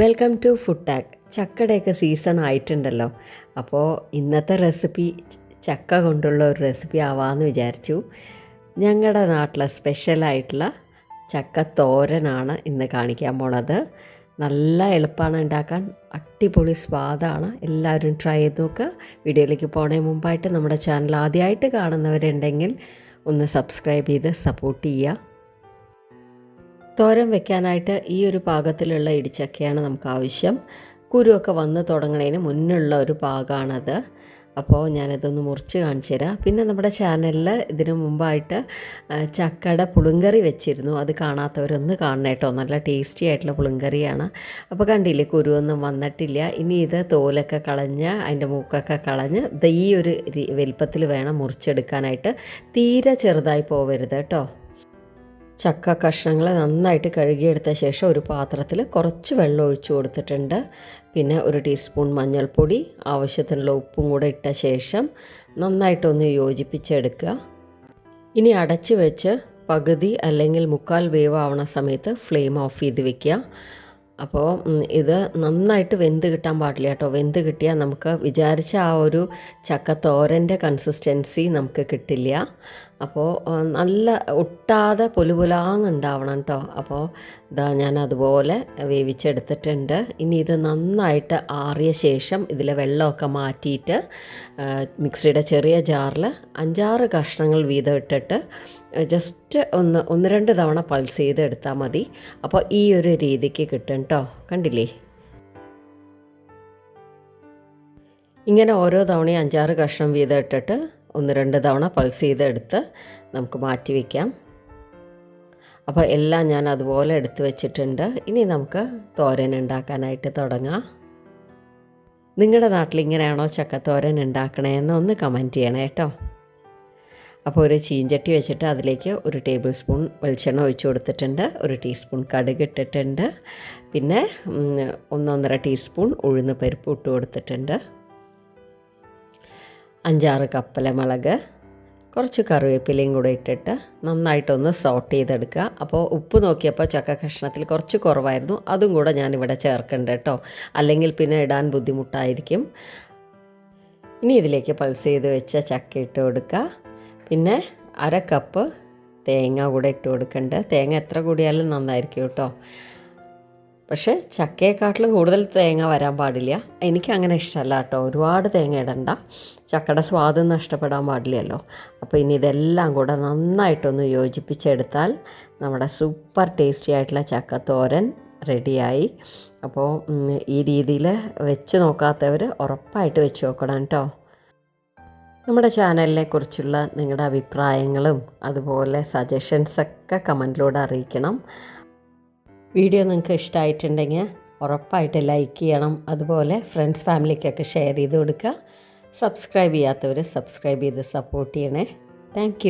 Welcome to food tag ചക്കയുടെയൊക്കെ season ആയിട്ടുണ്ടല്ലോ. അപ്പോൾ ഇന്നത്തെ റെസിപ്പി ചക്ക കൊണ്ടുള്ള ഒരു റെസിപ്പി ആവാമെന്ന് വിചാരിച്ചു. ഞങ്ങളുടെ നാട്ടിലെ സ്പെഷ്യലായിട്ടുള്ള ചക്ക തോരനാണ് ഇന്ന് കാണിക്കാൻ പോണത്. നല്ല എളുപ്പമാണ് ഉണ്ടാക്കാൻ അടിപൊളി സ്വാദാണ്. എല്ലാവരും ട്രൈ ചെയ്ത് നോക്കുക വീഡിയോയിലേക്ക് പോണേ മുമ്പായിട്ട് നമ്മുടെ ചാനൽ ആദ്യമായിട്ട് കാണുന്നവരുണ്ടെങ്കിൽ ഒന്ന് സബ്സ്ക്രൈബ് ചെയ്ത് സപ്പോർട്ട് ചെയ്യുക തോരൻ വെക്കാനായിട്ട് ഈ ഒരു പാകത്തിലുള്ള ഇടിച്ചക്കയാണ് നമുക്ക് ആവശ്യം. കുരുവൊക്കെ വന്ന് തുടങ്ങണതിന് മുന്നുള്ള ഒരു പാകമാണത് അപ്പോൾ ഞാനതൊന്ന് മുറിച്ച് കാണിച്ചു തരാം. പിന്നെ നമ്മുടെ ചാനലിൽ ഇതിനു മുമ്പായിട്ട് ചക്കയുടെ പുളുങ്കറി വെച്ചിരുന്നു. അത് കാണാത്തവരൊന്ന് കാണണം കേട്ടോ നല്ല ടേസ്റ്റി ആയിട്ടുള്ള പുളുങ്കറിയാണ്. അപ്പോൾ കണ്ടില്ലേ കുരുവൊന്നും വന്നിട്ടില്ല. ഇനി ഇത് തോലൊക്കെ കളഞ്ഞ് അതിന്റെ മൂക്കൊക്കെ കളഞ്ഞ് ഈ ഒരു വലിപ്പത്തിൽ വേണം മുറിച്ചെടുക്കാനായിട്ട്. തീരെ ചെറുതായി പോവരുത് കേട്ടോ ചക്ക കഷ്ണങ്ങൾ നന്നായിട്ട് കഴുകിയെടുത്ത ശേഷം ഒരു പാത്രത്തിൽ കുറച്ച് വെള്ളം ഒഴിച്ചു കൊടുത്തിട്ടുണ്ട്. പിന്നെ ഒരു ടീസ്പൂൺ മഞ്ഞൾപ്പൊടി ആവശ്യത്തിനുള്ള ഉപ്പും കൂടെ ഇട്ട ശേഷം നന്നായിട്ടൊന്ന് യോജിപ്പിച്ചെടുക്കുക. ഇനി അടച്ചു വെച്ച് പകുതി അല്ലെങ്കിൽ മുക്കാൽ വേവ് ആവണ സമയത്ത് ഫ്ലെയിം ഓഫ് ചെയ്ത് വെക്കുക. അപ്പോൾ ഇത് നന്നായിട്ട് വെന്ത് കിട്ടാൻ പാടില്ല കേട്ടോ. വെന്ത് കിട്ടിയാൽ നമുക്ക് വിചാരിച്ച ആ ഒരു ചക്ക തോരന്റെ കൺസിസ്റ്റൻസി നമുക്ക് കിട്ടില്ല. അപ്പോൾ നല്ല ഒട്ടാതെ പുലുപുലാന്നുണ്ടാവണം കേട്ടോ. അപ്പോൾ ഇതാ ഞാൻ അതുപോലെ വേവിച്ചെടുത്തിട്ടുണ്ട്. ഇനി ഇത് നന്നായിട്ട് ആറിയ ശേഷം ഇതിലെ വെള്ളമൊക്കെ മാറ്റിയിട്ട് മിക്സിയുടെ ചെറിയ ജാറിൽ അഞ്ചാറ് കഷ്ണങ്ങൾ വീതം ഇട്ടിട്ട് ജസ്റ്റ് ഒന്ന് ഒന്ന് രണ്ട് തവണ പൾസ് ചെയ്ത് എടുത്താൽ മതി. അപ്പോൾ ഈ ഒരു രീതിക്ക് കിട്ടും കേട്ടോ കണ്ടില്ലേ? ഇങ്ങനെ ഓരോ തവണയും അഞ്ചാറ് കഷ്ണം വീതം ഇട്ടിട്ട് ഒന്ന് രണ്ട് തവണ പൾസ് ചെയ്ത് ചെയ്തെടുത്ത് നമുക്ക് മാറ്റി വയ്ക്കാം അപ്പോൾ എല്ലാം ഞാൻ അതുപോലെ എടുത്തു വെച്ചിട്ടുണ്ട്. ഇനി നമുക്ക് തോരൻ ഉണ്ടാക്കാനായിട്ട് തുടങ്ങാം. നിങ്ങളുടെ നാട്ടിൽ ഇങ്ങനെയാണോ ചക്കത്തോരൻ ഉണ്ടാക്കണേന്ന് ഒന്ന് കമന്റ് ചെയ്യണേ കേട്ടോ അപ്പോൾ ഒരു ചീഞ്ചട്ടി വെച്ചിട്ട് അതിലേക്ക് ഒരു ടേബിൾ സ്പൂൺ വെളിച്ചെണ്ണ ഒഴിച്ച് കൊടുത്തിട്ടുണ്ട് ഒരു ടീസ്പൂൺ കടുക് ഇട്ടിട്ടുണ്ട് പിന്നെ ഒന്നൊന്നര ടീസ്പൂൺ ഉഴുന്ന് പരിപ്പ് ഇട്ട് കൊടുത്തിട്ടുണ്ട് അഞ്ചാറ് കപ്പല മുളക് കുറച്ച് കറിവേപ്പിലയും കൂടെ ഇട്ടിട്ട് നന്നായിട്ടൊന്ന് സോട്ട് ചെയ്തെടുക്കുക. അപ്പോൾ ഉപ്പ് നോക്കിയപ്പോൾ ചക്ക കഷ്ണത്തിൽ കുറച്ച് കുറവായിരുന്നു അതും കൂടെ ഞാനിവിടെ ചേർക്കണ്ട കേട്ടോ. അല്ലെങ്കിൽ പിന്നെ ഇടാൻ ബുദ്ധിമുട്ടായിരിക്കും. ഇനി ഇതിലേക്ക് പൾസ് ചെയ്ത് വെച്ച ചക്ക ഇട്ട് കൊടുക്കുക. പിന്നെ അര കപ്പ് തേങ്ങ കൂടെ ഇട്ട് കൊടുക്കേണ്ടത് തേങ്ങ എത്ര കൂടിയാലും നന്നായിരിക്കും കേട്ടോ. പക്ഷേ ചക്കയെക്കാട്ടിലും കൂടുതൽ തേങ്ങ വരാൻ പാടില്ല. എനിക്ക് അങ്ങനെ ഇഷ്ടമല്ല കേട്ടോ. ഒരുപാട് തേങ്ങ ഇടണ്ട. ചക്കയുടെ സ്വാദ് നഷ്ടപ്പെടാൻ പാടില്ലല്ലോ. അപ്പോൾ ഇനി ഇതെല്ലാം കൂടെ നന്നായിട്ടൊന്ന് യോജിപ്പിച്ചെടുത്താൽ നമ്മുടെ സൂപ്പർ ടേസ്റ്റി ആയിട്ടുള്ള ചക്കത്തോരൻ റെഡിയായി. അപ്പോൾ ഈ രീതിയിൽ വെച്ച് നോക്കാത്തവർ ഉറപ്പായിട്ട് വെച്ച് നോക്കണം കേട്ടോ. നമ്മുടെ ചാനലിനെ കുറിച്ചുള്ള നിങ്ങളുടെ അഭിപ്രായങ്ങളും അതുപോലെ സജഷൻസൊക്കെ കമന്റിലൂടെ അറിയിക്കണം. വീഡിയോ നിങ്ങൾക്ക് ഇഷ്ടമായിട്ടുണ്ടെങ്കിൽ ഉറപ്പായിട്ട് ലൈക്ക് ചെയ്യണം. അതുപോലെ ഫ്രണ്ട്സ് ഫാമിലിക്കൊക്കെ ഷെയർ ചെയ്ത് കൊടുക്കുക. സബ്സ്ക്രൈബ് ചെയ്യാത്തവർ സബ്സ്ക്രൈബ് ചെയ്ത് സപ്പോർട്ട് ചെയ്യണേ. താങ്ക്